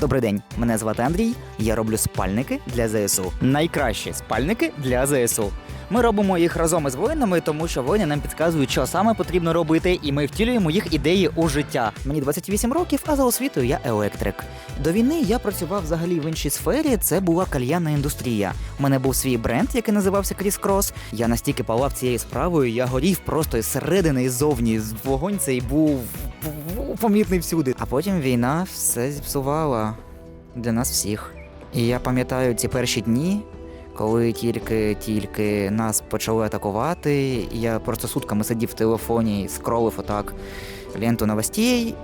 Добрий день, мене звати Андрій. Я роблю спальники для ЗСУ. Найкращі спальники для ЗСУ. Ми робимо їх разом із воїнами, тому що воїни нам підказують, що саме потрібно робити, і ми втілюємо їх ідеї у життя. Мені 28 років, а за освітою я електрик. До війни я працював взагалі в іншій сфері. Це була кальянна індустрія. У мене був свій бренд, який називався Кріс Крос. Я настільки палав цією справою, я горів просто із середини і ззовні. Вогонь цей був помітний всюди. А потім війна все зіпсувала для нас всіх. І я пам'ятаю ці перші дні, коли тільки-тільки нас почали атакувати, я просто сутками сидів в телефоні, скролив отак ленту новостей.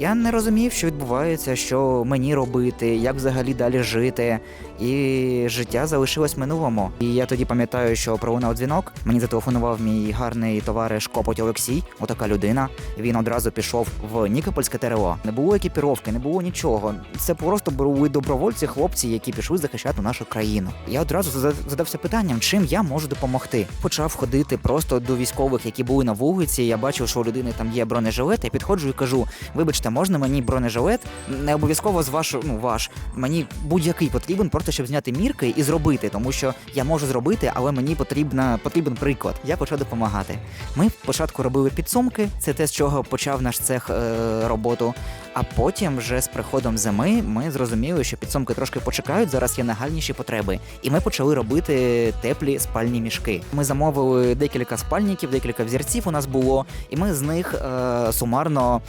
Я не розумів, що відбувається, що мені робити, як взагалі далі жити. І життя залишилось минулому. І я тоді пам'ятаю, що пролунав дзвінок. Мені зателефонував мій гарний товариш Копоть Олексій, отака людина. Він одразу пішов в Нікопольське ТРО. Не було екіпіровки, не було нічого. Це просто були добровольці, хлопці, які пішли захищати нашу країну. Я одразу зада- задався питанням, чим я можу допомогти. Почав ходити просто до військових, які були на вулиці. Я бачив, що у людини там є бронежилет. Я підходжу і кажу: вибачте, можна мені бронежилет? Не обов'язково з вашу, ну ваш. Мені будь-який потрібен, просто щоб зняти мірки і зробити, тому що я можу зробити, але мені потрібна потрібен приклад. Я почав допомагати. Ми спочатку робили підсумки, це те, з чого почав наш цех е, роботу. А потім, вже з приходом зими, ми зрозуміли, що підсумки трошки почекають. Зараз є нагальніші потреби, і ми почали робити теплі спальні мішки. Ми замовили декілька спальників, декілька взірців у нас було, і ми з них е, сумарно.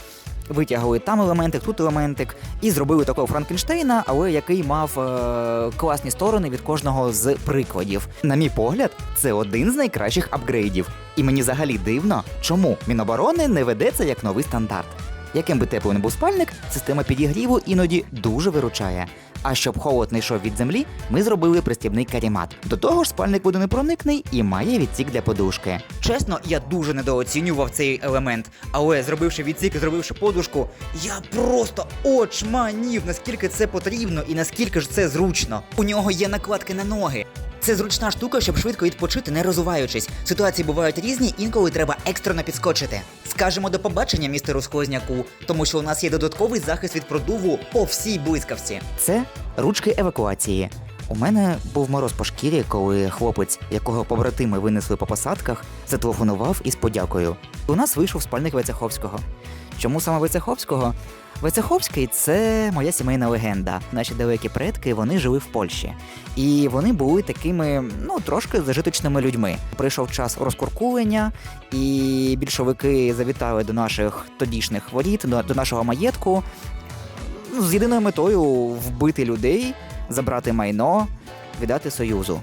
Витягли там елементик, тут елементик, і зробили такого Франкенштейна, але який мав е, класні сторони від кожного з прикладів. На мій погляд, це один з найкращих апгрейдів. І мені взагалі дивно, чому Міноборони не ведеться як новий стандарт. Яким би теплим не був спальник, система підігріву іноді дуже виручає. А щоб холод не йшов від землі, ми зробили пристібний карімат. До того ж, спальник водонепроникний і має відсік для подушки. Чесно, я дуже недооцінював цей елемент, але зробивши відсік, і зробивши подушку, я просто очманів, наскільки це потрібно і наскільки ж це зручно. У нього є накладки на ноги. Це зручна штука, щоб швидко відпочити, не розуваючись. Ситуації бувають різні, інколи треба екстрено підскочити. Скажемо до побачення, містеру Сквозняку, тому що у нас є додатковий захист від продуву по всій блискавці. Це ручки евакуації. У мене був мороз по шкірі, коли хлопець, якого побратими винесли по посадках, зателефонував із подякою. У нас вийшов спальник Войцеховського. Чому саме Войцеховського? Войцеховський це моя сімейна легенда. Наші далекі предки вони жили в Польщі. І вони були такими, ну, трошки зажиточними людьми. Прийшов час розкуркулення, і більшовики завітали до наших тодішніх воріт, до, до нашого маєтку ну, з єдиною метою вбити людей, забрати майно, віддати Союзу.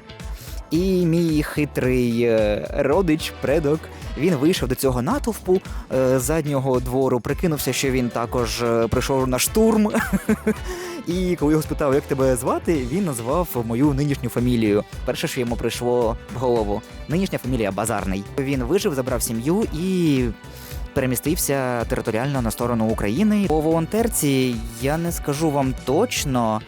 І мій хитрий е, родич, предок, він вийшов до цього натовпу е, заднього двору, прикинувся, що він також е, прийшов на штурм. І коли його спитав, як тебе звати, він назвав мою нинішню фамілію. Перше, що йому прийшло в голову. Нинішня фамілія Базарний. Він вижив, забрав сім'ю і перемістився територіально на сторону України. По волонтерці я не скажу вам точно.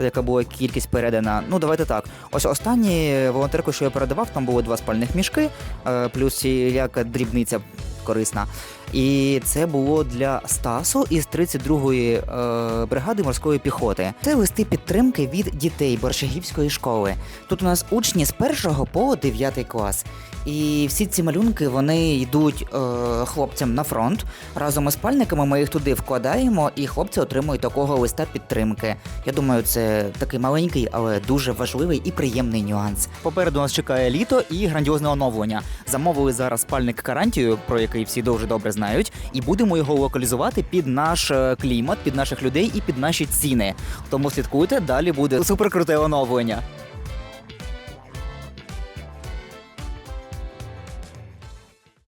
Яка була кількість передана? Ну давайте так. Ось останні волонтерку, що я передавав, там було два спальних мішки, е, плюс яка дрібниця корисна. І це було для Стасу із 32-ї е, бригади морської піхоти. Це листи підтримки від дітей Борщагівської школи. Тут у нас учні з 1 по 9 клас. І всі ці малюнки вони йдуть е, хлопцям на фронт. Разом із спальниками ми їх туди вкладаємо, і хлопці отримують такого листа підтримки. Я думаю, це такий маленький, але дуже важливий і приємний нюанс. Попереду нас чекає літо і грандіозне оновлення. Замовили зараз спальник карантію, про який всі дуже добре знають, і будемо його локалізувати під наш е, клімат, під наших людей і під наші ціни. Тому слідкуйте, далі буде суперкруте оновлення.